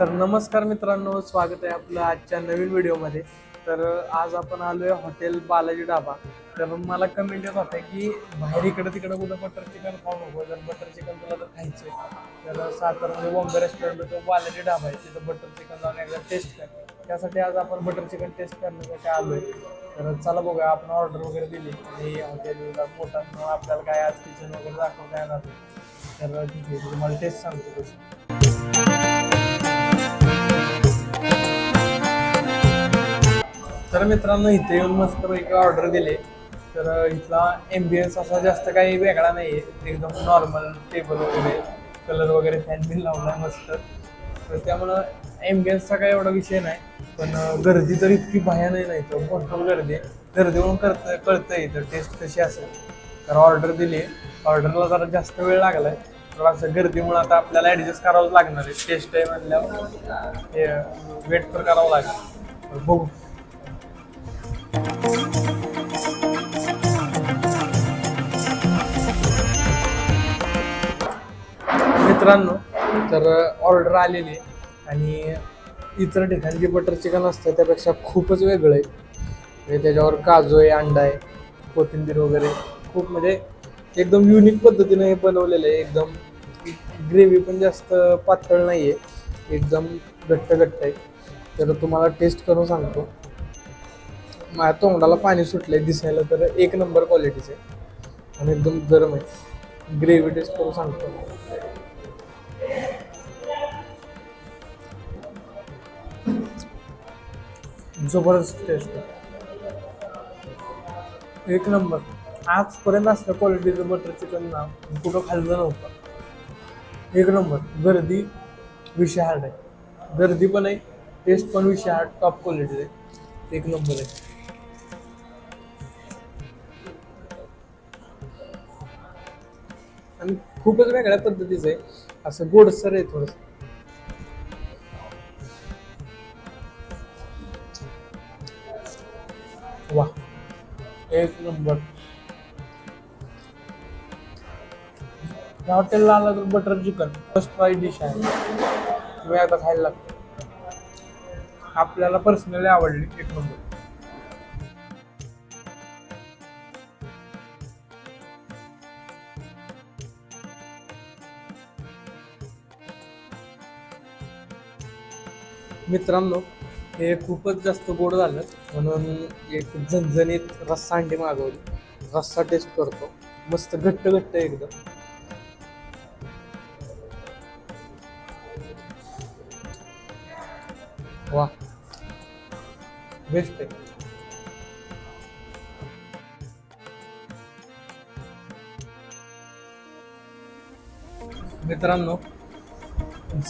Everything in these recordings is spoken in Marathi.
तर नमस्कार मित्रांनो स्वागत आहे आपलं आजच्या नवीन व्हिडिओमध्ये. तर आज आपण आलो आहे हॉटेल बालाजी डाबा तर मला कमेंट येत होत्या की बाहेर इकडं तिकडं कुठं बटर चिकन खाऊ नको. जर बटर चिकन तुला तर खायचं तर सातारमध्ये बॉम्बे रेस्टॉरंट तो बालाजी डाबा आहे. तिथं बटर चिकन जाऊन एकदा टेस्ट कर. त्यासाठी आज आपण बटर चिकन टेस्ट करण्यासाठी आलो आहे तर चला बघूया आपण ऑर्डर वगैरे दिली. आणि हॉटेलला मोठा आपल्याला काय आज किचन वगैरे दाखवता येणार तर ठीक आहे तुम्हाला टेस्ट सांगतो कशी तर मित्रांनो इथे येऊन मस्त पैकी ऑर्डर दिले. तर इथला एम्बियन्स असा जास्त काही वेगळा नाही आहे एकदम नॉर्मल टेबल वगैरे कलर वगैरे फॅन बिन लावला मस्त. तर त्यामुळं एम्बियन्सचा काही एवढा विषय नाही. पण गर्दी तर इतकी भयानक नाही तर भरपूर गर्दी आहे. गर्दी म्हणून करतं आहे तर टेस्ट कशी असेल. तर ऑर्डर दिली. ऑर्डरला जरा जास्त वेळ लागला आहे तर असं गर्दीमुळे आता आपल्याला ॲडजस्ट करावंच लागणार आहे. टेस्ट आहे म्हणल्यावर वेट तर करावं लागेल. बघू. मित्रांनो तर ऑर्डर आलेली आहे आणि इतर ठिकाणी जे बटर चिकन असतं त्यापेक्षा खूपच वेगळं आहे. म्हणजे त्याच्यावर काजू आहे अंडा आहे कोथिंबीर वगैरे खूप म्हणजे एकदम युनिक पद्धतीने हे बनवलेलं आहे. एकदम ग्रेव्ही पण जास्त पातळ नाही आहे एकदम घट्ट घट्ट आहे. तर तुम्हाला टेस्ट करून सांगतो. माझ्या तोंडाला पाणी सुटलं आहे दिसायला तर एक नंबर क्वालिटीचे आणि एकदम गरम आहे. ग्रेव्ही टेस्ट करून सांगतो. जबरदस्त टेस्ट एक नंबर आजपर्यंत असलं क्वालिटीचं बटर चिकन ना कुठं खाल्लं नव्हतं. एक नंबर गर्दी विषय हार्ड आहे. गर्दी पण आहे टेस्ट पण विषय हार्ड टॉप क्वालिटी आहे. एक नंबर आहे. आणि खूपच वेगळ्या पद्धतीचं आहे. असं गोडसर आहे थोडंसं. वा एक नंबर. या हॉटेलला आला तर butter chicken first fry dish आहे. तुम्ही आता खायला लागतो. आपल्याला पर्सनली आवडली एक नंबर मित्रांनो हे खूपच जास्त गोड झालं. म्हणून एक झणझणीत रस्सा अंडी मागवली. रस्सा टेस्ट करतो. मस्त घट्ट घट्ट एकदम. वा. बेस्ट आहे. मित्रांनो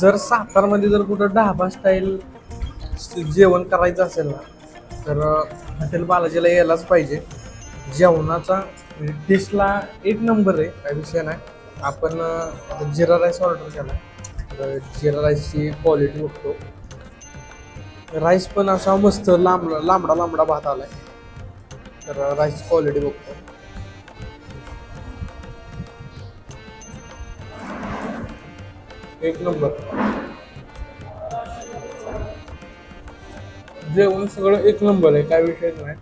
जर सातारमध्ये जर कुठं ढाबा स्टाईल जेवण करायचं असेल ना तर हॉटेल बालाजीला यायलाच पाहिजे. जेवणाचा म्हणजे डिशला एक नंबर आहे काय विषय नाही. आपण जिरा राईस ऑर्डर केला. तर जिरा राईसची क्वालिटी बघतो. राईस पण असा मस्त लांब लांबडा लांबडा भात आला आहे तर राईस क्वालिटी बघतो. एक नंबर. जेवण सगळं एक नंबर आहे काय विषयच नाही.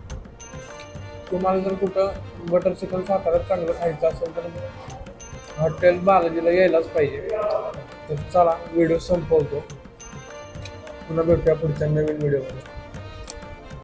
तुम्हाला जर कुठं बटर चिकन साताऱ्यात चांगलं खायचं असेल तर हॉटेल बालाजीला यायलाच पाहिजे. तर चला व्हिडिओ संपवतो. पुन्हा भेटूया पुढच्या नवीन व्हिडिओमध्ये